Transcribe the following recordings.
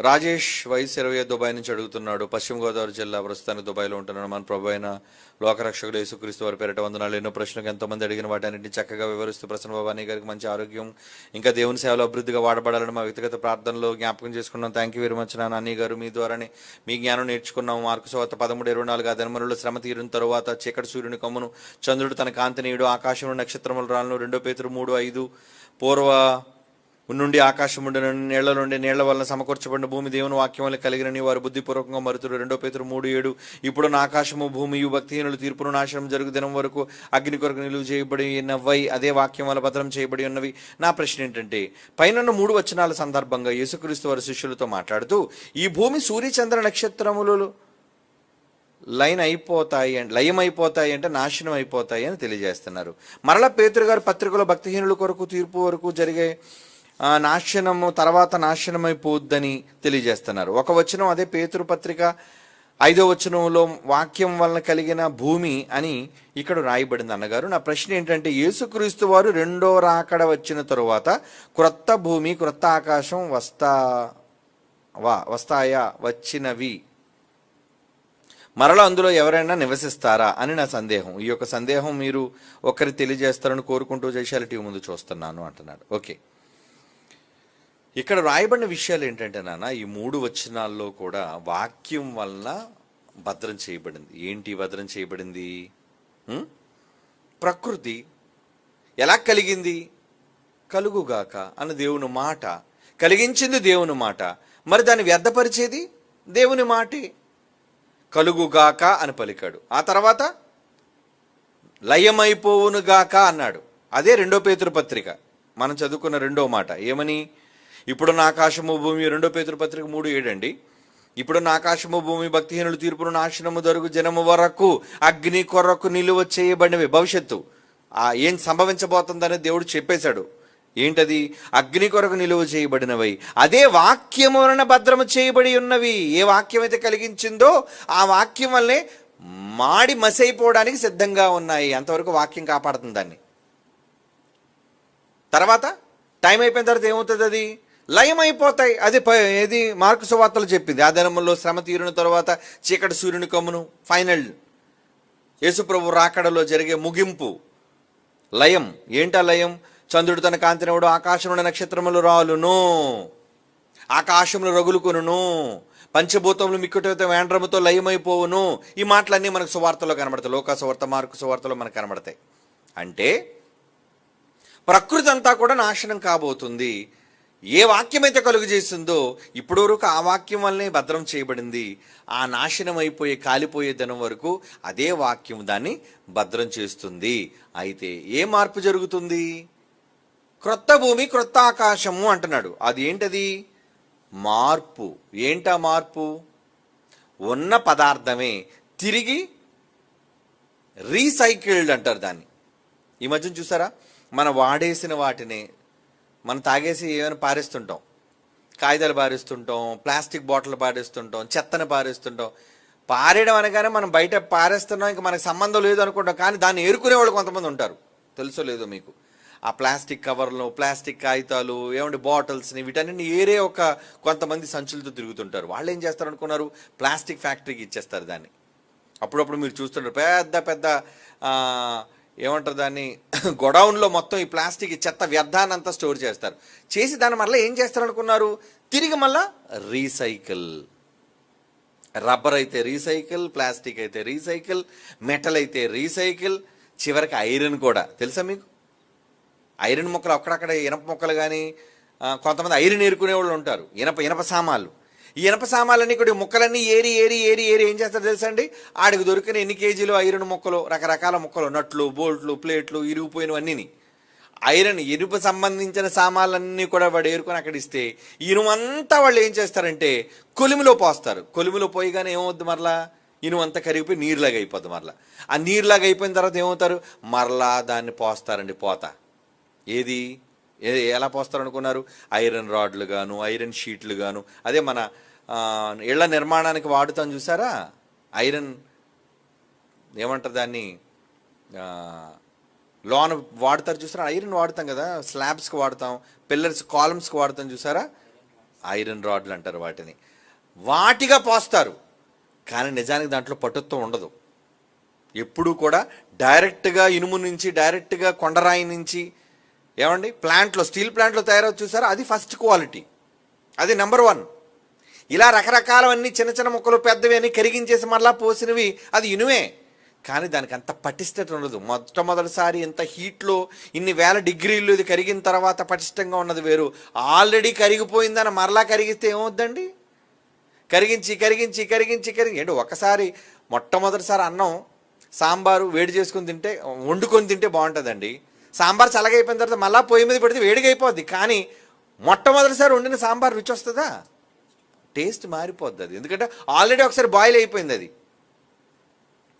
రాజేష్ వయసు ఇరవై దుబాయ్ నుంచి అడుగుతున్నాడు. పశ్చిమ గోదావరి జిల్లా ప్రస్తుతానికి దుబాయ్లో ఉంటున్నాడు. మన ప్రభు అయిన లోకరక్షకుడు యేసుక్రీస్తు వారి పేరిట వందనాలు. ఎన్నో ప్రశ్నలకు ఎంతోమంది అడిగిన వాటన్నింటినీ చక్కగా వివరిస్తూ ప్రసన్న భవానీ గారికి మంచి ఆరోగ్యం ఇంకా దేవుని సేవలో అభివృద్ధిగా వాడబడాలని మా వ్యక్తిగత ప్రార్థనలో జ్ఞాపకం చేసుకున్నాం. థ్యాంక్ యూ వెరీ మచ్ నా నాని గారు మీ ద్వారానే మీ జ్ఞానం నేర్చుకున్నాం. మార్కు సోత పదమూడు ఇరవై నాలుగు ఆ శ్రమ తీరిన తరువాత చీకటి సూర్యుని కొమ్మును చంద్రుడు తన కాంతినీయుడు ఆకాశంలో నక్షత్రములు రాలను రెండో పేతురు మూడు ఐదు పూర్వ నుండి ఆకాశం ఉండిన నీళ్ళ నుండి నీళ్ళ వలన సమకూర్చబడిన భూమి దేవుని వాక్యం వల్ల కలిగినని వారు బుద్ధిపూర్వకంగా మరుతుడు రెండో పేతురు మూడు ఏడు. ఇప్పుడు నా ఆకాశము భూమియు భక్తిహీనులు తీర్పును నాశనం జరుగు దినం వరకు అగ్ని కొరకు నిలువ చేయబడి ఉన్నవై అదే వాక్యం వల్ల భద్రం చేయబడి ఉన్నవి. నా ప్రశ్న ఏంటంటే పైన మూడు వచనాల సందర్భంగా యేసుక్రీస్తు వారి శిష్యులతో మాట్లాడుతూ ఈ భూమి సూర్యచంద్ర నక్షత్రములు లైన్ అయిపోతాయి అంటే లయం అయిపోతాయి అంటే నాశనం అయిపోతాయి అని తెలియజేస్తున్నారు. మరలా పేతురు గారు పత్రికలో భక్తిహీనుల కొరకు తీర్పు వరకు జరిగే నాశనము తర్వాత నాశనమైపోద్దని తెలియజేస్తున్నారు. ఒక వచనం అదే పేతురు పత్రిక ఐదో వచనంలో వాక్యం వలన కలిగిన భూమి అని ఇక్కడ రాయబడింది అన్నగారు. నా ప్రశ్న ఏంటంటే యేసుక్రీస్తు వారు రెండో రాకడ వచ్చిన తరువాత క్రొత్త భూమి క్రొత్త ఆకాశం వస్తా వా వస్తాయా వచ్చినవి. మరలా అందులో ఎవరైనా నివసిస్తారా అని నా సందేహం. ఈ యొక్క సందేహం మీరు ఒకరి తెలియజేస్తారని కోరుకుంటూ జైశాలి టీవీ ముందు చూస్తున్నాను అంటున్నాడు. ఓకే. ఇక్కడ రాయబడిన విషయాలు ఏంటంటే నాన్న ఈ మూడు వచనాల్లో కూడా వాక్యం వలన భద్రం చేయబడింది. ఏంటి భద్రం చేయబడింది? ప్రకృతి ఎలా కలిగింది? కలుగుగాక అన్న దేవుని మాట. కలిగించింది దేవుని మాట. మరి దాన్ని వ్యర్థపరిచేది? దేవుని మాటే. కలుగుగాక అని పలికాడు. ఆ తర్వాత లయమైపోవునుగాక అన్నాడు. అదే రెండో పేతురు పత్రిక. మనం చదువుకున్న రెండో మాట. ఏమని? ఇప్పుడున్న ఆకాశము భూమి రెండో పేతురు పత్రిక మూడు ఏడండి. ఇప్పుడున్న ఆకాశము భూమి భక్తిహీనులు తీర్పును నాశనము దొరుకు జనము వరకు అగ్ని కొరకు నిలువ చేయబడినవి. భవిష్యత్తు. ఆ ఏం సంభవించబోతుందని దేవుడు చెప్పేశాడు. ఏంటది? అగ్ని కొరకు నిలువ చేయబడినవి. అదే వాక్యం వలన భద్రము చేయబడి ఉన్నవి. ఏ వాక్యం అయితే కలిగించిందో ఆ వాక్యం వల్లే మాడి మసైపోవడానికి సిద్ధంగా ఉన్నాయి. అంతవరకు వాక్యం కాపాడుతుంది దాన్ని. తర్వాత టైం అయిపోయిన తర్వాత ఏమవుతుంది అది లయం అయిపోతాయి అది ప- ఏది మార్కు సువార్తలు చెప్పింది. ఆ దినములో శ్రమ తీరిన తర్వాత చీకటి సూర్యుని కమ్మును ఫైనల్. యేసుప్రభు రాకడలో జరిగే ముగింపు. లయం. ఏంటా లయం? చంద్రుడు తన కాంతినవుడు? ఆకాశంలో నక్షత్రములు రాలును. ఆకాశంలో రగులుకొనును. పంచభూతములు మిక్కుటైతే వేండ్రముతో లయమైపోవును. ఈ మాటలన్నీ మనకు సువార్తలో కనబడతాయి. లోకా సువార్త మార్కు సువార్తలో మనకు కనబడతాయి. అంటే ప్రకృతి అంతా కూడా నాశనం కాబోతుంది. ఏ వాక్యం అయితే కలుగు చేసిందో ఇప్పుడు వరకు ఆ వాక్యం వల్లనే భద్రం చేయబడింది. ఆ నాశనం అయిపోయే కాలిపోయే దినం వరకు అదే వాక్యం దాన్ని భద్రం చేస్తుంది. అయితే ఏ మార్పు జరుగుతుంది? క్రొత్త భూమి క్రొత్త ఆకాశము అంటున్నాడు. అది ఏంటది మార్పు. ఏంటా మార్పు? ఉన్న పదార్థమే తిరిగి రీసైకిల్డ్ అంటారు దాన్ని. ఈ మధ్యన చూసారా? మనం వాడేసిన వాటిని మనం తాగేసి ఏమైనా పారేస్తుంటాం. కాగితాలు పారేస్తుంటాం ప్లాస్టిక్ బాటిల్ పారేస్తుంటాం చెత్తను పారేస్తుంటాం. పారేయడం అనగానే మనం బయట పారేస్తున్నాం ఇంకా మనకు సంబంధం లేదు అనుకుంటాం. కానీ దాన్ని ఏరుకునే వాళ్ళు కొంతమంది ఉంటారు. తెలుసో లేదో మీకు? ఆ ప్లాస్టిక్ కవర్లు ప్లాస్టిక్ కాగితాలు ఏమంటే బాటిల్స్ని వీటన్నిటిని ఏరే ఒక కొంతమంది సంచులతో తిరుగుతుంటారు. వాళ్ళు ఏం చేస్తారు అనుకున్నారు ప్లాస్టిక్ ఫ్యాక్టరీకి ఇచ్చేస్తారు దాన్ని. అప్పుడప్పుడు మీరు చూస్తుంటారు పెద్ద పెద్ద ఏమంటారు దాన్ని? గొడౌన్లో మొత్తం ఈ ప్లాస్టిక్ చెత్త వ్యర్థానంతా స్టోర్ చేస్తారు. చేసి దాన్ని మళ్ళీ ఏం చేస్తారనుకున్నారు? తిరిగి మళ్ళా రీసైకిల్. రబ్బర్ అయితే రీసైకిల్ ప్లాస్టిక్ అయితే రీసైకిల్ మెటల్ అయితే రీసైకిల్ చివరికి ఐరన్ కూడా. తెలుసా మీకు? ఐరన్ ముక్కలు అక్కడక్కడ ఇనప ముక్కలు కానీ కొంతమంది ఐరన్ ఏరుకునే వాళ్ళు ఉంటారు. ఇనప ఇనప సామాన్లు. ఈ ఇనప సామాన్లన్నీ కూడా ముక్కలన్నీ ఏరి ఏరి ఏరి ఏరి ఏం చేస్తారు తెలుసా అండి ఆడికి దొరికిన ఎన్ని కేజీలు ఐరన్ ముక్కలు రకరకాల ముక్కలు నట్లు బోల్ట్లు ప్లేట్లు ఇరిగిపోయినవన్నీ ఐరన్ ఇనుప సంబంధించిన సామాన్లన్నీ కూడా వాడు ఏరుకొని అక్కడ ఇస్తే ఇనుమంతా వాళ్ళు ఏం చేస్తారంటే కొలిమిలో పోస్తారు. కొలిమిలో పోయిగానే ఏమవుద్ది మరలా? ఇనుమంతా కరిగిపోయి నీరులాగా అయిపోద్ది మరలా. ఆ నీరులాగా అయిపోయిన తర్వాత ఏమవుతారు? మరలా దాన్ని పోస్తారండి పోత. ఏది? ఎలా పోస్తారు అనుకున్నారు ఐరన్ రాడ్లు గాను ఐరన్ షీట్లు గాను. అదే మన ఇళ్ళ నిర్మాణానికి వాడుతాం చూసారా? ఐరన్ ఏమంటారు దాన్ని? లోన్ లోన వాడతారు చూసారా? ఐరన్ వాడతాం కదా. స్లాబ్స్కి వాడతాం పిల్లర్స్ కాలమ్స్కి వాడతాం చూసారా? ఐరన్ రాడ్లు అంటారు వాటిని. వాటిగా పోస్తారు. కానీ నిజానికి దాంట్లో పటుత్వం ఉండదు. ఎప్పుడూ కూడా డైరెక్ట్గా ఇనుము నుంచి డైరెక్ట్గా కొండరాయి నుంచి ఏమండి? ప్లాంట్లో స్టీల్ ప్లాంట్లో తయారవు చూసారా? అది ఫస్ట్ క్వాలిటీ. అది నెంబర్ వన్. ఇలా రకరకాలవన్నీ చిన్న చిన్న ముక్కలు పెద్దవి అని కరిగించేసి మళ్ళా పోసినవి అది ఇనువే కానీ దానికి అంత పటిష్టత ఉండదు. మొట్టమొదటిసారి ఇంత హీట్లో ఇన్ని వేల డిగ్రీలు ఇది కరిగిన తర్వాత పటిష్టంగా ఉన్నది వేరు. ఆల్రెడీ కరిగిపోయిందని మరలా కరిగిస్తే ఏమవుద్దండి? కరిగించి కరిగించి కరిగించి కరిగి. ఏంటి ఒకసారి మొట్టమొదటిసారి అన్నం సాంబారు వేడి చేసుకుని తింటే వండుకొని తింటే బాగుంటుందండి. సాంబార్ చల్లగైపోయిన తర్వాత మళ్ళీ పొయ్యి మీద పెడితే వేడిగా కానీ మొట్టమొదటిసారి వండిన సాంబార్ రుచి వస్తుందా? టేస్ట్ మారిపోద్ది అది. ఎందుకంటే ఆల్రెడీ ఒకసారి బాయిల్ అయిపోయింది అది.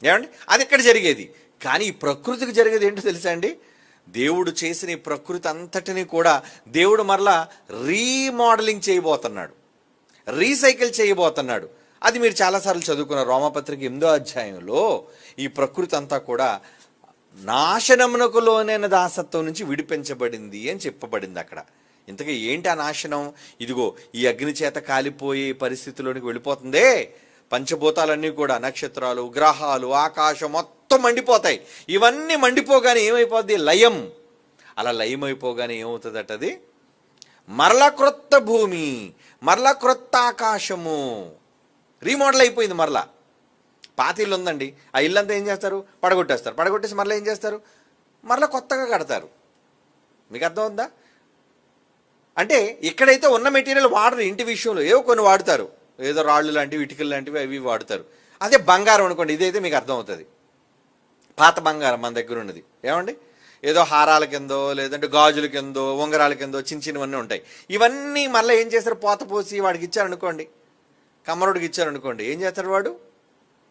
ఏమండి? అది ఇక్కడ జరిగేది. కానీ ఈ ప్రకృతికి జరిగేది ఏంటో తెలుసా అండి? దేవుడు చేసిన ఈ ప్రకృతి అంతటిని కూడా దేవుడు మరలా రీమోడలింగ్ చేయబోతున్నాడు. రీసైకిల్ చేయబోతున్నాడు. అది మీరు చాలాసార్లు చదువుకున్న రోమపత్రిక ఎనిమిదో అధ్యాయంలో ఈ ప్రకృతి అంతా కూడా నాశనమునకు లోనైన దాసత్వం నుంచి విడిపించబడింది అని చెప్పబడింది అక్కడ. ఇంతకీ ఏంటి ఆ నాశనం? ఇదిగో ఈ అగ్ని చేత కాలిపోయే పరిస్థితిలోనికి వెళ్ళిపోతుందే. పంచభూతాలన్నీ కూడా నక్షత్రాలు గ్రహాలు ఆకాశం మొత్తం మండిపోతాయి. ఇవన్నీ మండిపోగానే ఏమైపోద్ది? లయం. అలా లయం అయిపోగానే ఏమవుతుందట అది? మరల క్రొత్త భూమి మరలా క్రొత్త ఆకాశము రీమోడల్ అయిపోయింది మరలా. పాత ఇల్లు ఉందండి. ఆ ఇల్లు అంతా ఏం చేస్తారు? పడగొట్టేస్తారు. పడగొట్టేసి మరలా ఏం చేస్తారు? మరలా కొత్తగా కడతారు. మీకు అర్థమవుతుందా? అంటే ఇక్కడైతే ఉన్న మెటీరియల్ వాడరు ఇంటి విషయంలో. ఏవో కొన్ని వాడతారు. ఏదో రాళ్ళు లాంటివి ఇటుకలు లాంటివి అవి వాడతారు. అదే బంగారం అనుకోండి. ఇదైతే మీకు అర్థమవుతుంది. పాత బంగారం మన దగ్గర ఉన్నది. ఏమండి? ఏదో హారాల కిందో లేదంటే గాజుల కిందో ఉంగరాల కిందో చిన్న చిన్నవన్నీ ఉంటాయి. ఇవన్నీ మళ్ళీ ఏం చేస్తారు? పోత పోసి వాడికి ఇచ్చారనుకోండి. కమ్మరుడికి ఇచ్చారనుకోండి. ఏం చేస్తాడు వాడు?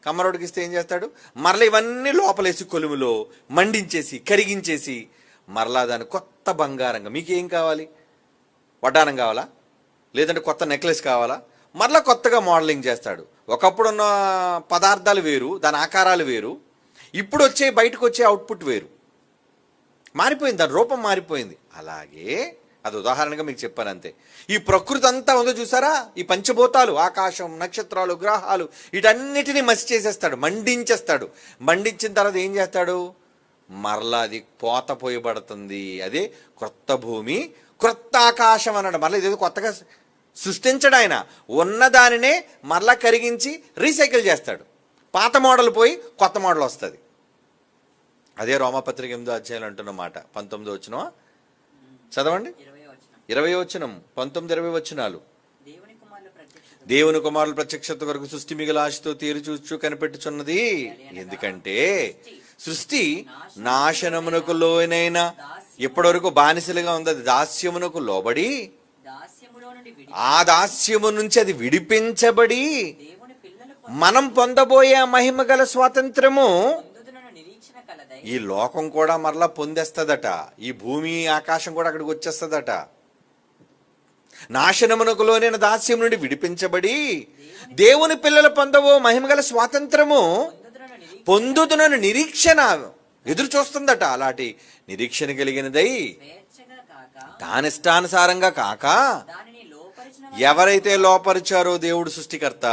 కమ్మరుడికి ఇస్తే ఏం చేస్తాడు? మరలా ఇవన్నీ లోపలేసి కొలుములో మండించేసి కరిగించేసి మరలా దాని కొత్త బంగారంగా మీకేం కావాలి? వడ్డానం కావాలా? లేదంటే కొత్త నెక్లెస్ కావాలా? మరలా కొత్తగా మోడలింగ్ చేస్తాడు. ఒకప్పుడున్న పదార్థాలు వేరు దాని ఆకారాలు వేరు. ఇప్పుడు వచ్చే బయటకు వచ్చే అవుట్పుట్ వేరు. మారిపోయింది దాని రూపం మారిపోయింది. అలాగే అది ఉదాహరణగా మీకు చెప్పాను అంతే. ఈ ప్రకృతి అంతా ఉందో చూసారా? ఈ పంచభూతాలు ఆకాశం నక్షత్రాలు గ్రహాలు వీటన్నిటిని మసి చేసేస్తాడు మండించేస్తాడు. మండించిన తర్వాత ఏం చేస్తాడు? మరలా అది పోత పోయబడుతుంది అదే క్రొత్త భూమి క్రొత్త ఆకాశం అన్నాడు. మరలా ఇదేదో కొత్తగా సృష్టించడు ఆయన. ఉన్నదానినే మరలా కరిగించి రీసైకిల్ చేస్తాడు. పాత మోడల్ పోయి కొత్త మోడల్ వస్తుంది. అదే రోమపత్రిక ఎనిమిదో అధ్యాయులు అంటున్న మాట. పంతొమ్మిదో వచ్చిన చదవండి. ఇరవై వచనం. పంతొమ్మిది ఇరవై వచ్చినాలు దేవుని కుమారుల ప్రత్యక్షత. వరకు సృష్టి మిగిల ఆశతో తీరు చూచు కనిపెట్టుచున్నది. ఎందుకంటే సృష్టి నాశనమునకు లోనైన ఇప్పటివరకు బానిసలుగా ఉంది అది దాస్యమునకు లోబడి ఆ దాస్యము నుంచి అది విడిపించబడి మనం పొందబోయే మహిమ గల స్వాతంత్రము ఈ లోకం కూడా మరలా పొందేస్తుందట. ఈ భూమి ఆకాశం కూడా అక్కడికి వచ్చేస్తుందట. నాశనమునకు లోనైన దాస్యం నుండి విడిపించబడి దేవుని పిల్లలు పొందవో మహిమగల స్వాతంత్రము పొందుతున్న నిరీక్షణ ఎదురు చూస్తుందట అలాంటి నిరీక్షణ కలిగినదై దానిష్టానుసారంగా కాక ఎవరైతే లోపరిచారో దేవుడు సృష్టికర్త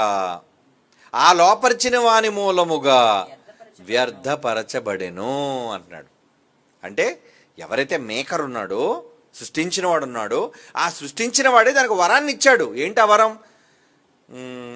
ఆ లోపరిచిన వాని మూలముగా వ్యర్థపరచబడెను అంటున్నాడు. అంటే ఎవరైతే మేకర్ ఉన్నాడో సృష్టించిన వాడు ఉన్నాడో ఆ సృష్టించిన వాడే దానికి వరాన్ని ఇచ్చాడు. ఏంటి ఆ వరం?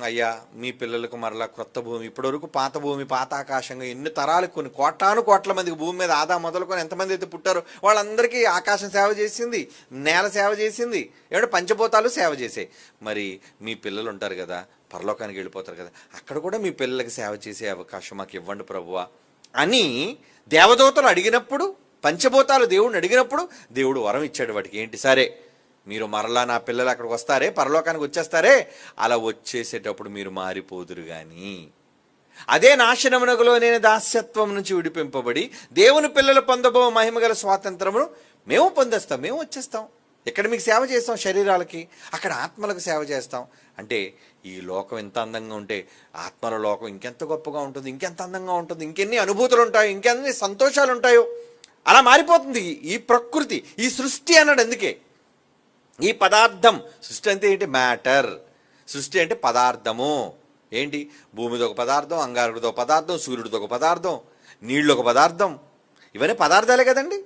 అయ్యా మీ పిల్లలకు మరలా క్రొత్త భూమి. ఇప్పటివరకు పాత భూమి పాత ఆకాశంగా ఎన్ని తరాలు కొన్ని కోటాను కోట్ల మందికి భూమి మీద ఆదా మొదలుకొని ఎంతమంది అయితే పుట్టారో వాళ్ళందరికీ ఆకాశం సేవ చేసింది నేల సేవ చేసింది ఏమంటే పంచభూతాలు సేవ చేసాయి మరి మీ పిల్లలు ఉంటారు కదా పరలోకానికి వెళ్ళిపోతారు కదా అక్కడ కూడా మీ పిల్లలకి సేవ చేసే అవకాశం మాకు ఇవ్వండి ప్రభువా అని దేవదూతలు అడిగినప్పుడు పంచభూతాలు దేవుడిని అడిగినప్పుడు దేవుడు వరం ఇచ్చాడు వాటికి. ఏంటి? సరే మీరు మరలా నా పిల్లలు అక్కడికి వస్తారే? పరలోకానికి వచ్చేస్తారే? అలా వచ్చేసేటప్పుడు మీరు మారిపోదురు కానీ అదే నాశనమునకులో నేను దాస్యత్వం నుంచి విడిపింపబడి దేవుని పిల్లలు పొందబో మహిమగల స్వాతంత్రమును మేము పొందేస్తాం మేము వచ్చేస్తాం. ఇక్కడ మీకు సేవ చేస్తాం శరీరాలకి అక్కడ ఆత్మలకు సేవ చేస్తాం. అంటే ఈ లోకం ఎంత అందంగా ఉంటే ఆత్మల లోకం ఇంకెంత గొప్పగా ఉంటుంది ఇంకెంత అందంగా ఉంటుంది ఇంకెన్ని అనుభూతులు ఉంటాయో ఇంకెన్ని సంతోషాలు ఉంటాయో. అలా మారిపోతుంది ఈ ప్రకృతి ఈ సృష్టి అన్నాడు అందుకే. ఈ పదార్థం సృష్టి అంటే ఏంటి? మ్యాటర్. సృష్టి అంటే పదార్థము. ఏంటి? భూమిది ఒక పదార్థం అంగారుడితో పదార్థం సూర్యుడితో ఒక పదార్థం నీళ్ళు ఒక పదార్థం. ఇవన్నీ పదార్థాలే కదండి.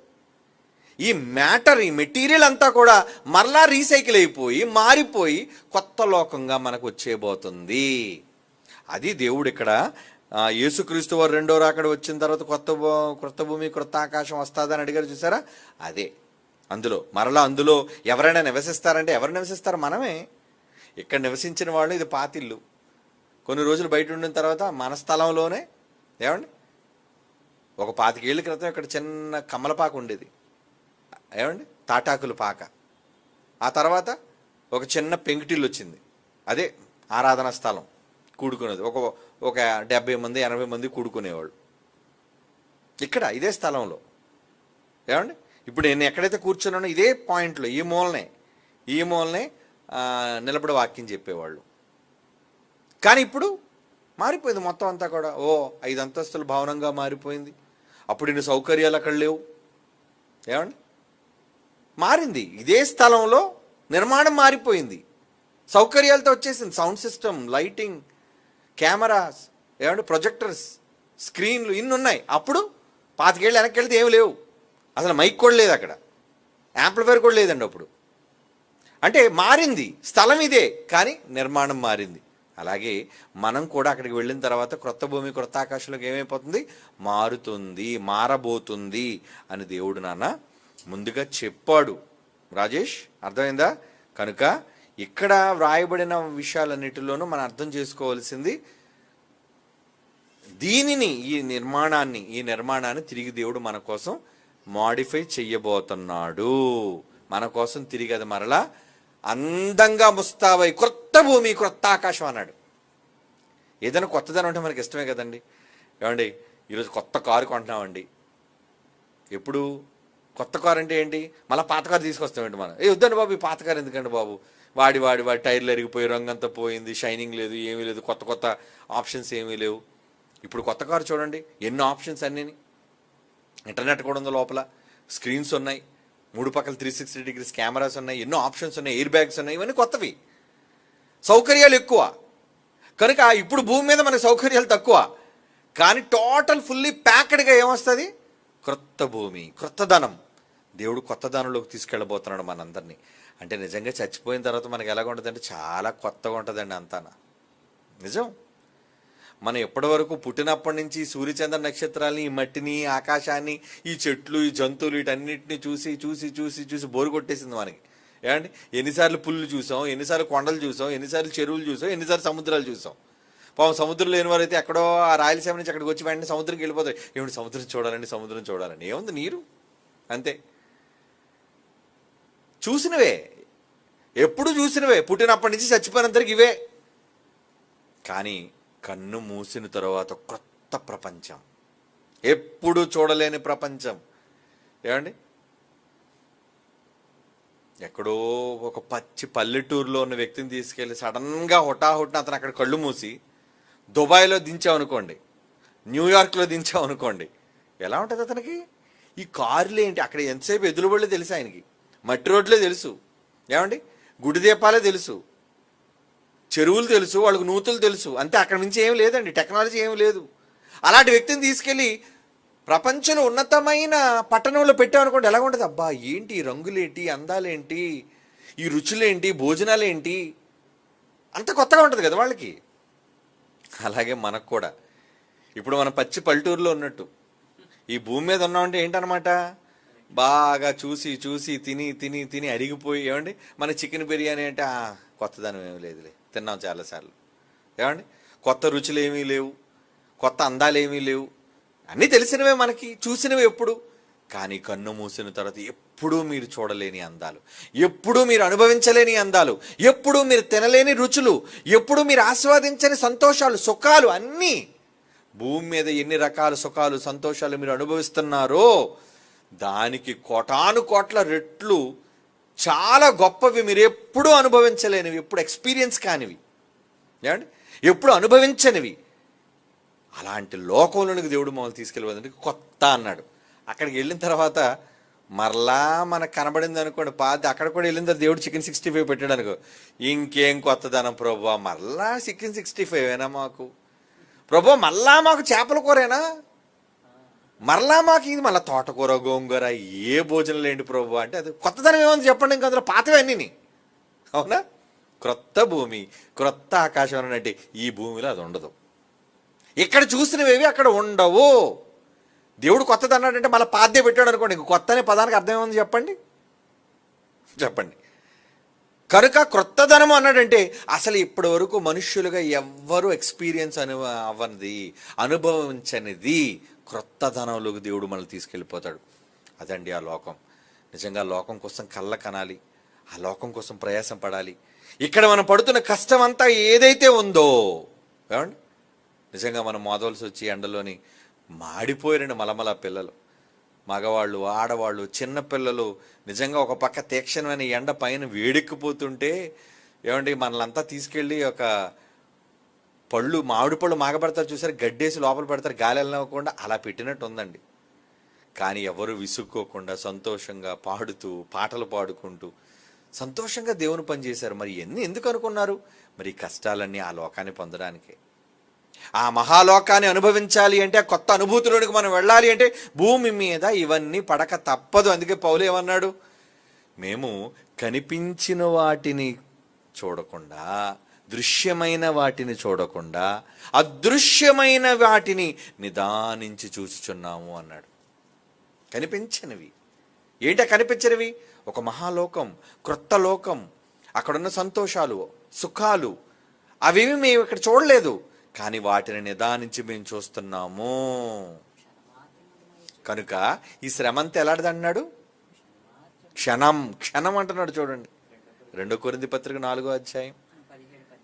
ఈ మ్యాటర్ ఈ మెటీరియల్ అంతా కూడా మరలా రీసైకిల్ అయిపోయి మారిపోయి కొత్త లోకంగా మనకు వచ్చేబోతుంది అది దేవుడు ఇక్కడ యేసుక్రీస్తు వారు రెండో రాకడ వచ్చిన తర్వాత కొత్త భూ- కొత్త భూమి కొత్త ఆకాశం వస్తుందని అడిగారు చూసారా? అదే. అందులో మరలా అందులో ఎవరైనా నివసిస్తారంటే ఎవరు నివసిస్తారు? మనమే. ఇక్కడ నివసించిన వాళ్ళు ఇది పాతిల్లు కొన్ని రోజులు బయట ఉండిన తర్వాత మన స్థలంలోనే ఏమండి? ఒక పాతికేళ్ళ క్రితం ఇక్కడ చిన్న కమలపాకు ఉండేది. ఏమండి? తాటాకుల పాక. ఆ తర్వాత ఒక చిన్న పెంకుటిల్లు వచ్చింది. అదే ఆరాధన స్థలం కూడుకునేది ఒక ఒక డెబ్బై మంది ఎనభై మంది కూడుకునేవాళ్ళు. ఇక్కడ ఇదే స్థలంలో. ఏమండి? ఇప్పుడు నేను ఎక్కడైతే కూర్చున్నానో ఇదే పాయింట్లో ఈ మూలనే ఈ మూలనే నిలబడి వాక్యం చెప్పేవాళ్ళు. కానీ ఇప్పుడు మారిపోయింది మొత్తం అంతా కూడా. ఓ ఐదు అంతస్తుల భవనంగా మారిపోయింది. అప్పుడు ఇన్ని సౌకర్యాలు అక్కడ లేవు. ఏమండి? మారింది. ఇదే స్థలంలో నిర్మాణం మారిపోయింది. సౌకర్యాలతో వచ్చేసింది. సౌండ్ సిస్టమ్ లైటింగ్ కెమెరాస్ ఏమంటే ప్రొజెక్టర్స్ స్క్రీన్లు ఇన్ని ఉన్నాయి. అప్పుడు పాతికేళ్ళు వెనక్కి వెళ్తే ఏమి లేవు. అసలు మైక్ కూడా లేదు అక్కడ. యాంప్లిఫైర్ కూడా లేదండి అప్పుడు. అంటే మారింది స్థలం ఇదే కానీ నిర్మాణం మారింది. అలాగే మనం కూడా అక్కడికి వెళ్ళిన తర్వాత క్రొత్త భూమి క్రొత్త ఆకాశంలోకి ఏమైపోతుంది? మారుతుంది మారబోతుంది అని దేవుడు నాన్న ముందుగా చెప్పాడు. రాజేష్ అర్థమైందా? కనుక ఇక్కడ వ్రాయబడిన విషయాలన్నిటిలోనూ మనం అర్థం చేసుకోవాల్సింది దీనిని ఈ నిర్మాణాన్ని ఈ నిర్మాణాన్ని తిరిగి దేవుడు మన కోసం మాడిఫై చెయ్యబోతున్నాడు. మన కోసం తిరిగి అది మరలా అందంగా ముస్తాబై క్రొత్త భూమి క్రొత్త ఆకాశం అన్నాడు. ఏదైనా కొత్తదనం అంటే మనకి ఇష్టమే కదండి. ఏమండి? ఈరోజు కొత్త కారు కొంటున్నామండి. ఎప్పుడు? కొత్త కారు అంటే ఏంటి? మళ్ళీ పాత కారు తీసుకొస్తామండి మనం. ఏ వద్దండి బాబు ఈ పాత కారు ఎందుకండి బాబు? వాడి వాడి వాడి టైర్లు ఎరిగిపోయి రంగంతా పోయింది షైనింగ్ లేదు ఏమీ లేదు కొత్త కొత్త ఆప్షన్స్ ఏమీ లేవు. ఇప్పుడు కొత్త కారు చూడండి ఎన్నో ఆప్షన్స్ అన్నీని. ఇంటర్నెట్ కూడా ఉంది లోపల. స్క్రీన్స్ ఉన్నాయి. మూడు పక్కల త్రీ సిక్స్టీ డిగ్రీస్ కెమెరాస్ ఉన్నాయి. ఎన్నో ఆప్షన్స్ ఉన్నాయి. ఎయిర్ బ్యాగ్స్ ఉన్నాయి. ఇవన్నీ కొత్తవి. సౌకర్యాలు ఎక్కువ. కనుక ఇప్పుడు భూమి మీద మనకి సౌకర్యాలు తక్కువ. కానీ టోటల్ ఫుల్లీ ప్యాక్డ్గా ఏమొస్తుంది? క్రొత్త భూమి క్రొత్తదనం దేవుడు కొత్తదనంలోకి తీసుకెళ్ళబోతున్నాడు మనందరినీ. అంటే నిజంగా చచ్చిపోయిన తర్వాత మనకి ఎలాగ ఉంటుందంటే చాలా కొత్తగా ఉంటుందండి అంతానా. నిజం? మనం ఎప్పటి వరకు పుట్టినప్పటి నుంచి సూర్యచంద్ర నక్షత్రాలని ఈ మట్టిని ఆకాశాన్ని ఈ చెట్లు ఈ జంతువులు వీటన్నిటిని చూసి చూసి చూసి చూసి బోరు కొట్టేసింది మనకి. ఏమండి? ఎన్నిసార్లు పుల్లు చూసాం ఎన్నిసార్లు కొండలు చూసాం ఎన్నిసార్లు చెరువులు చూసాం ఎన్నిసార్లు సముద్రాలు చూసాం. పాపం సముద్రం లేని వారైతే ఎక్కడో ఆ రాయలసీమ నుంచి అక్కడికి వచ్చి వెంటనే సముద్రంకి వెళ్ళిపోతాయి ఏమిటి సముద్రం చూడాలండి సముద్రం చూడాలని ఏముంది నీరు? అంతే. చూసినవే. ఎప్పుడు చూసినవే. పుట్టినప్పటి నుంచి చచ్చిపోయినంతరికి ఇవే. కానీ కన్ను మూసిన తర్వాత కొత్త ప్రపంచం. ఎప్పుడు చూడలేని ప్రపంచం. ఏమండి? ఎక్కడో ఒక పచ్చి పల్లెటూరులో ఉన్న వ్యక్తిని తీసుకెళ్ళి సడన్గా హుటాహుటిన అతను అక్కడ కళ్ళు మూసి దుబాయ్లో దించామనుకోండి న్యూయార్క్లో దించామనుకోండి ఎలా ఉంటుంది అతనికి? ఈ కార్లు ఏంటి? అక్కడ ఎంతసేపు ఎదురుబడులు తెలుసు ఆయనకి. మట్టి రోడ్లే తెలుసు. ఏమండి? గుడి దీపాలే తెలుసు. చెరువులు తెలుసు వాళ్ళకు నూతులు తెలుసు. అంతే అక్కడ నుంచి ఏం లేదండి టెక్నాలజీ ఏం లేదు. అలాంటి వ్యక్తిని తీసుకెళ్ళి ప్రపంచంలో ఉన్నతమైన పట్టణంలో పెట్టామనుకోండి ఎలా ఉంటుంది? అబ్బా ఏంటి ఈ రంగులేంటి అందాలేంటి ఈ రుచులేంటి భోజనాలేంటి? అంత కొత్తగా ఉంటుంది కదా వాళ్ళకి. అలాగే మనకు కూడా. ఇప్పుడు మనం పచ్చి పల్లెటూరులో ఉన్నట్టు. ఈ భూమి మీద ఉన్నామంటే ఏంటనమాట బాగా చూసి చూసి తిని తిని తిని అరిగిపోయి ఏమండి? మన చికెన్ బిర్యానీ అంటే కొత్తదనం ఏమీ లేదులే. తిన్నాం చాలాసార్లు. ఏమండి? కొత్త రుచులు ఏమీ లేవు. కొత్త అందాలు ఏమీ లేవు. అన్నీ తెలిసినవే మనకి చూసినవి ఎప్పుడు. కానీ కన్ను మూసిన తర్వాత ఎప్పుడూ మీరు చూడలేని అందాలు. ఎప్పుడూ మీరు అనుభవించలేని అందాలు. ఎప్పుడూ మీరు తినలేని రుచులు. ఎప్పుడూ మీరు ఆస్వాదించని సంతోషాలు సుఖాలు అన్నీ. భూమి మీద ఎన్ని రకాల సుఖాలు సంతోషాలు మీరు అనుభవిస్తున్నారో దానికి కోటాను కోట్ల రెట్లు చాలా గొప్పవి మీరు ఎప్పుడూ అనుభవించలేనివి ఎప్పుడు ఎక్స్పీరియన్స్ కానివి. ఏమండి? ఎప్పుడు అనుభవించనివి. అలాంటి లోకంలోనికి దేవుడు మమ్మల్ని తీసుకెళ్ళిపోదంటే కొత్త అన్నాడు. అక్కడికి వెళ్ళిన తర్వాత మరలా మనకు కనబడింది అనుకోండి పాత అక్కడ కూడా వెళ్ళిన తర్వాత దేవుడు చికెన్ సిక్స్టీ ఫైవ్ పెట్టాడు అనుకో. ఇంకేం కొత్తదనం ప్రభు? మరలా చికెన్ సిక్స్టీ ఫైవ్ ఏనా మాకు? ప్రభు మళ్ళా మాకు చేపల కూరేనా? మరలా మాకు ఇది మళ్ళీ తోటకూర గోంగూర ఏ భోజనం లేండి ప్రభు అంటే అది కొత్తదనం ఏమని చెప్పండి ఇంకా అందులో పాతవి అన్నీ అవునా? క్రొత్త భూమి క్రొత్త ఆకాశం అన్నట్టు ఈ భూమిలో అది ఉండదు. ఇక్కడ చూసినవేవి అక్కడ ఉండవు. దేవుడు కొత్తది అన్నాడంటే మళ్ళీ పాద్య పెట్టాడు అనుకోండి ఇంక కొత్త అనే పదానికి అర్థం ఏముంది చెప్పండి? చెప్పండి. కనుక క్రొత్తదనం అన్నాడంటే అసలు ఇప్పటి వరకు మనుష్యులుగా ఎవ్వరూ ఎక్స్పీరియన్స్ అను అవ్వనిది అనుభవించనిది. క్రొత్త ధనంలోకి దేవుడు మనల్ని తీసుకెళ్ళిపోతాడు. అదండి ఆ లోకం. నిజంగా లోకం కోసం కళ్ళ కనాలి. ఆ లోకం కోసం ప్రయాసం పడాలి. ఇక్కడ మనం పడుతున్న కష్టం అంతా ఏదైతే ఉందో ఏమండి? నిజంగా మనం మోదవలసి వచ్చి ఎండలోని మాడిపోయారండి మలమల పిల్లలు మగవాళ్ళు ఆడవాళ్ళు చిన్న పిల్లలు నిజంగా ఒక పక్క తీక్షణమైన ఎండ పైన వేడెక్కిపోతుంటే ఏమండి మనలంతా తీసుకెళ్ళి ఒక పళ్ళు మామిడి పళ్ళు మాగబడతారు చూసారు గడ్డేసి లోపల పెడతారు గాలి వెళ్ళనివ్వకుండా అలా పెట్టినట్టు ఉందండి. కానీ ఎవరు విసుక్కోకుండా సంతోషంగా పాడుతూ పాటలు పాడుకుంటూ సంతోషంగా దేవుని పనిచేశారు మరి ఎన్ని ఎందుకు అనుకున్నారు? మరి కష్టాలన్నీ ఆ లోకాన్ని పొందడానికే. ఆ మహాలోకాన్ని అనుభవించాలి అంటే ఆ కొత్త అనుభూతిలోనికి మనం వెళ్ళాలి అంటే భూమి మీద ఇవన్నీ పడక తప్పదు. అందుకే పౌలు ఏమన్నాడు? మేము కనిపించిన వాటిని చూడకుండా దృశ్యమైన వాటిని చూడకుండా అదృశ్యమైన వాటిని నిదానించి చూచుచున్నాము అన్నాడు. కనిపించనివి. ఏంట కనిపించనివి? ఒక మహాలోకం క్రొత్త లోకం అక్కడున్న సంతోషాలు సుఖాలు. అవేమి మేము ఇక్కడ చూడలేదు. కానీ వాటిని నిదానించి మేము చూస్తున్నాము. కనుక ఈ శ్రమ అంతా ఎలాంటిది అన్నాడు? క్షణం. క్షణం అంటున్నాడు చూడండి. రెండో కొరింది పత్రిక నాలుగో అధ్యాయం.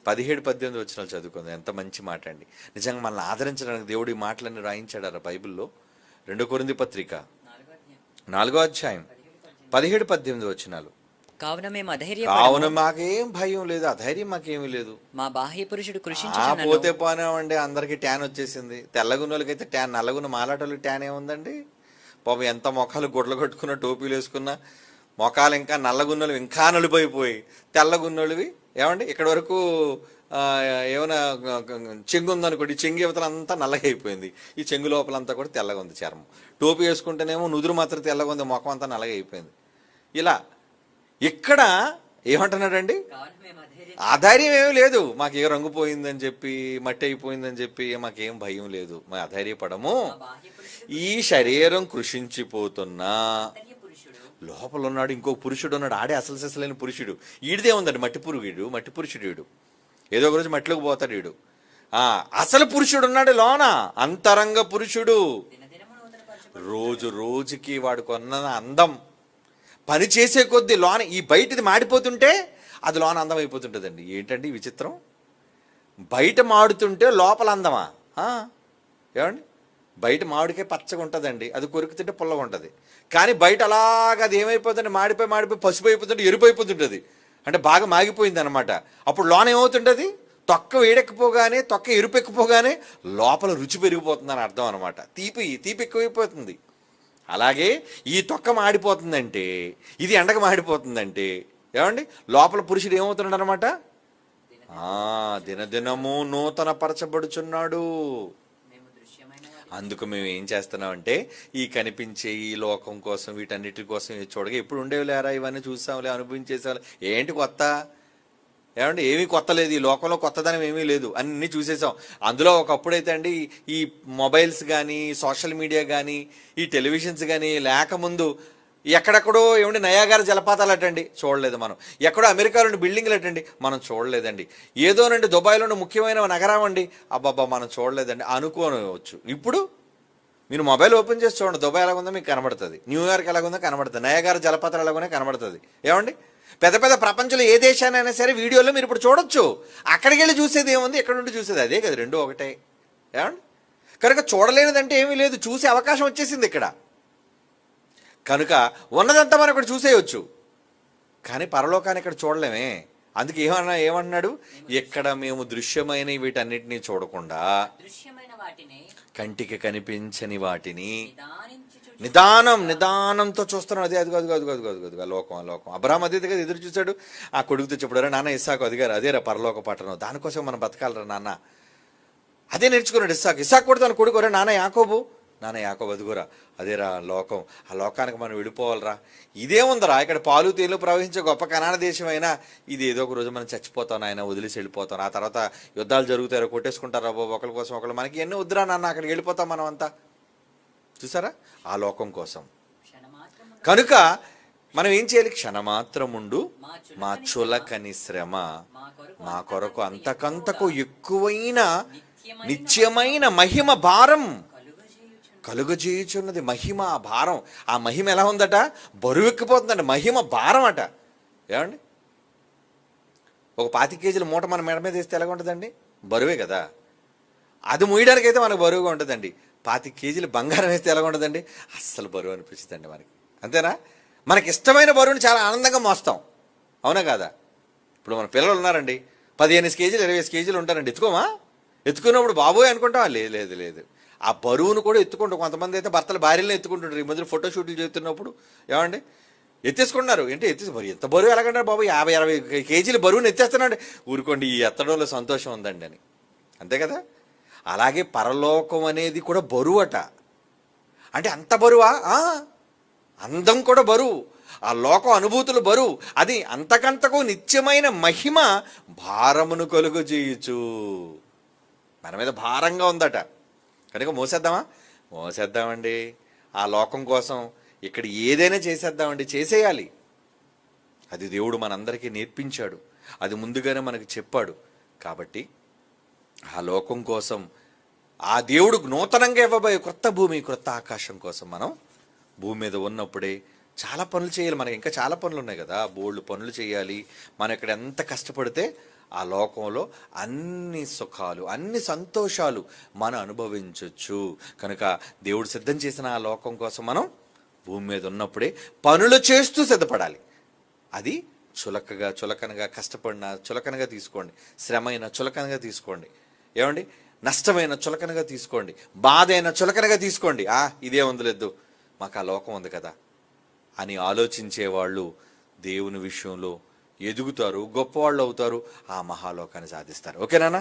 పదిహేడు పది పదిహేడు పద్దెనిమిది వచ్చిన చదువుకుంది. ఎంత మంచి మాట అండి. నిజంగా మనల్ని ఆదరించడానికి దేవుడి మాటలన్నీ రాయించాడు బైబిల్లో? రెండో కొరింది పత్రిక. నాలుగో అధ్యాయం. పదిహేడు పద్దెనిమిది వచ్చినాలు కావున మేము అధైర్య కావున మాకేం భయం లేదు అధైర్యం మాకేమీ లేదు. మా బాహ్య పురుషుడు కృషించుచున్నను పోతే పోనామండి అందరికి ట్యాన్ వచ్చేసింది. తెల్లగున్నోళ్ళకైతే ట్యాన్ నల్లగున్న మాలాటోళ్ళకి ట్యాన్ ఏముందండి? పాపం ఎంత మొఖాలు గుడ్లు కట్టుకున్న టోపీలు వేసుకున్న మొఖాలు ఇంకా నల్లగున్నోళ్ళు ఇంకా నలుపైపోయి తెల్లగున్నోళ్ళవి ఏమండి? ఇక్కడ వరకు ఏమైనా చెంగు ఉందనుకోండి చెంగు యువతలు అంతా నల్లగా అయిపోయింది. ఈ చెంగు లోపలంతా కూడా తెల్లగా ఉంది చర్మం. టోపీ వేసుకుంటేనేమో నుదురు మాత్రం తెల్లగా ఉంది ముఖం అంతా నల్లగా అయిపోయింది. ఇలా ఇక్కడ ఏమంటున్నాడండి? కావున ఆధైర్యం ఏమీ లేదు. మాకు ఏ రంగు పోయిందని చెప్పి మట్టి అయిపోయిందని చెప్పి మాకేం భయం లేదు. మా అధైర్యపడము. ఈ శరీరం కృషించిపోతున్నా లోపల ఉన్నాడు ఇంకో పురుషుడు ఉన్నాడు ఆడే అసలు సెసలైన పురుషుడు. ఈడిదే ఉందండి మట్టి పురుగుడు మట్టి పురుషుడు ఈడు ఏదో ఒక రోజు మట్టిలోకి పోతాడు ఈడు. అసలు పురుషుడు ఉన్నాడు లోన. అంతరంగ పురుషుడు. రోజు రోజుకి వాడు కొన్న అందం. పని చేసే కొద్దీ లోన ఈ బయటది మాడిపోతుంటే అది లోన అందం అయిపోతుంటుందండి. ఏంటండి విచిత్రం? బయట మాడుతుంటే లోపల అందమా? ఏమండి? బయట మామిడికాయ పచ్చగా ఉంటుందండి. అది కొరుకుతుంటే పుల్లగా ఉంటుంది. కానీ బయట అలాగ అది ఏమైపోతుంది మాడిపోయి మాడిపోయి పసుపు అయిపోతుంటే ఎరుపు అయిపోతుంటుంది. అంటే బాగా మాగిపోయింది అనమాట అప్పుడు లోన ఏమవుతుంటుంది? తొక్క వేడెక్కిపోగానే తొక్క ఎరుపెక్కిపోగానే లోపల రుచి పెరిగిపోతుందని అర్థం అనమాట తీపి తీపి ఎక్కువైపోతుంది. అలాగే ఈ తొక్క మాడిపోతుందంటే ఇది ఎండకు మాడిపోతుందంటే ఏమండి? లోపల పురుషుడు ఏమవుతున్నాడు అనమాట దినదినము నూతన పరచబడుచున్నాడు అందుకు మేము ఏం చేస్తున్నామంటే ఈ కనిపించే ఈ లోకం కోసం వీటన్నిటి కోసం చూడగా ఎప్పుడు ఉండేవి లేరా ఇవన్నీ చూసాంలే అనుభవించేసాం ఏంటి కొత్త? ఏమంటే ఏమీ కొత్త లేదు. ఈ లోకంలో కొత్తదనం ఏమీ లేదు. అన్నీ చూసేసాం. అందులో ఒకప్పుడైతే అండి ఈ మొబైల్స్ కానీ సోషల్ మీడియా కానీ ఈ టెలివిజన్స్ కానీ లేకముందు ఎక్కడెక్కడో ఏమండి నయాగార జలపాతాలు అటండి చూడలేదు మనం. ఎక్కడో అమెరికాలోని బిల్డింగ్లు అటండి మనం చూడలేదండి. ఏదోనండి దుబాయ్లోని ముఖ్యమైన నగరం అండి. అబ్బాబ్బా మనం చూడలేదండి. అనుకోవచ్చు ఇప్పుడు మీరు మొబైల్ ఓపెన్ చేసి చూడండి దుబాయ్ ఎలాగుందో మీకు కనబడుతుంది. న్యూయార్క్ ఎలాగుందో కనబడుతుంది. నయాగార జలపాతాలు ఎలాగోనే కనబడుతుంది. ఏమండి? పెద్ద పెద్ద ప్రపంచంలో ఏ దేశానైనా సరే వీడియోలో మీరు ఇప్పుడు చూడొచ్చు. అక్కడికి వెళ్ళి చూసేది ఏముంది? ఎక్కడ నుండి చూసేది? అదే కదా రెండు ఒకటే. ఏమండి? కనుక చూడలేనిదంటే ఏమీ లేదు. చూసే అవకాశం వచ్చేసింది ఇక్కడ. కనుక ఉన్నదంతా మనం ఇక్కడ చూసేయచ్చు. కానీ పరలోకాన్ని ఇక్కడ చూడలేమే. అందుకే ఏమన్నా ఏమన్నాడు? ఇక్కడ మేము దృశ్యమైన వీటన్నిటినీ చూడకుండా కంటికి కనిపించని వాటిని నిదానం నిదానంతో చూస్తున్నాడు. అదే అది అది అది అది అది అది లోకం లోకం. అబ్రాహం అదే కదా ఎదురు చూశాడు. ఆ కొడుకుతో చెప్పాడు నాన్న ఇస్సాకు అదిగారు అదేరా పరలోక పట్టణం. దానికోసం మనం బతకాలరా నాన్న. అదే నేర్చుకున్నాడు ఇస్సాక్. ఇస్సాక్ కూడా తన కొడుకు "ఒరేయ్ నాన్న యాకోబు నాన్న యాక బతుకురా అదేరా లోకం ఆ లోకానికి మనం వెళ్ళిపోవాలరా ఇదే ఉందరా ఇక్కడ పాలు తేలు ప్రవహించే గొప్ప కనాడ దేశమైనా అయినా ఇది ఏదో ఒక రోజు మనం చచ్చిపోతాం ఆయన వదిలేసి వెళ్ళిపోతాం. ఆ తర్వాత యుద్ధాలు జరుగుతారు కొట్టేసుకుంటారా బాబు ఒకరి కోసం ఒకరు మనకి ఎన్ని వద్దురా నాన్న అక్కడికి వెళ్ళిపోతాం మనం అంతా చూసారా? ఆ లోకం కోసం. కనుక మనం ఏం చేయాలి? క్షణమాత్రముండు మా చులకని మా చులకని శ్రమ మా కొరకు అంతకంతకు ఎక్కువైన నిత్యమైన మహిమ భారం కలుగజేయుచున్నది మహిమ ఆ భారం. ఆ మహిమ ఎలా ఉందట? బరువెక్కిపోతుందంట. మహిమ భారం అట. ఏమండి? ఒక పాతి కేజీల మూట మన మెడ మీద వేస్తే ఎలా ఉంటుందండి? బరువే కదా. అది మూయడానికి అయితే మనకు బరువుగా ఉంటుందండి. పాతి కేజీలు బంగారం వేస్తే ఎలా ఉంటుందండి? అస్సలు బరువు అనిపిస్తుందండి మనకి. అంతేనా? మనకి ఇష్టమైన బరువుని చాలా ఆనందంగా మోస్తాం. అవునా కాదా? ఇప్పుడు మన పిల్లలు ఉన్నారండి. పదిహేను కేజీలు ఇరవై కేజీలు ఉంటారండి. ఎత్తుకోమా? ఎత్తుకున్నప్పుడు బాబోయ్ అనుకుంటావా? లేదు లేదు లేదు. ఆ బరువును కూడా ఎత్తుకుంటాం కొంతమంది అయితే భర్తలు భార్యలను ఎత్తుకుంటుంటారు. ఈ మధ్యన ఫోటోషూట్లు చేస్తున్నప్పుడు ఏమండి? ఎత్తేసుకున్నారు ఏంటి ఎత్తేసి? మరి ఎంత బరువు ఎలాగంటారు బాబు? యాభై అరవై కేజీలు బరువుని ఎత్తేస్తున్నాడు. ఊరుకోండి ఈ ఎత్తడంలో సంతోషం ఉందండి అని. అంతే కదా? అలాగే పరలోకం అనేది కూడా బరువు అట అంటే అంత బరువా? అందం కూడా బరువు. ఆ లోకం అనుభూతులు బరువు. అది అంతకంతకు నిత్యమైన మహిమ భారమును కలుగు చేయొచ్చు మన మీద భారంగా ఉందట. కనుక మోసేద్దామా? మోసేద్దామండి. ఆ లోకం కోసం ఇక్కడ ఏదైనా చేసేద్దామండి. చేసేయాలి. అది దేవుడు మనందరికీ నేర్పించాడు. అది ముందుగానే మనకు చెప్పాడు. కాబట్టి ఆ లోకం కోసం ఆ దేవుడు నూతనంగా ఇవ్వబోయే క్రొత్త భూమి క్రొత్త ఆకాశం కోసం మనం భూమి మీద ఉన్నప్పుడే చాలా పనులు చేయాలి. మనకి ఇంకా చాలా పనులు ఉన్నాయి కదా. బోల్డ్ పనులు చేయాలి. మనం ఇక్కడ ఎంత కష్టపడితే ఆ లోకంలో అన్ని సుఖాలు అన్ని సంతోషాలు మనం అనుభవించవచ్చు కనుక దేవుడు సిద్ధం చేసిన ఆ లోకం కోసం మనం భూమి మీద ఉన్నప్పుడే పనులు చేస్తూ సిద్ధపడాలి. అది చులకగా చులకనగా కష్టపడిన చులకనగా తీసుకోండి. శ్రమైన చులకనగా తీసుకోండి. ఏమండి? నష్టమైన చులకనగా తీసుకోండి. బాధ అయిన చులకనగా తీసుకోండి. ఆ ఇదే ఉందలేదు మాకు ఆ లోకం ఉంది కదా. అని ఆలోచించే వాళ్ళు దేవుని విషయంలో ఎదుగుతారు గొప్పవాళ్ళు అవుతారు ఆ మహాలోకాన్ని సాధిస్తారు. ఓకేనా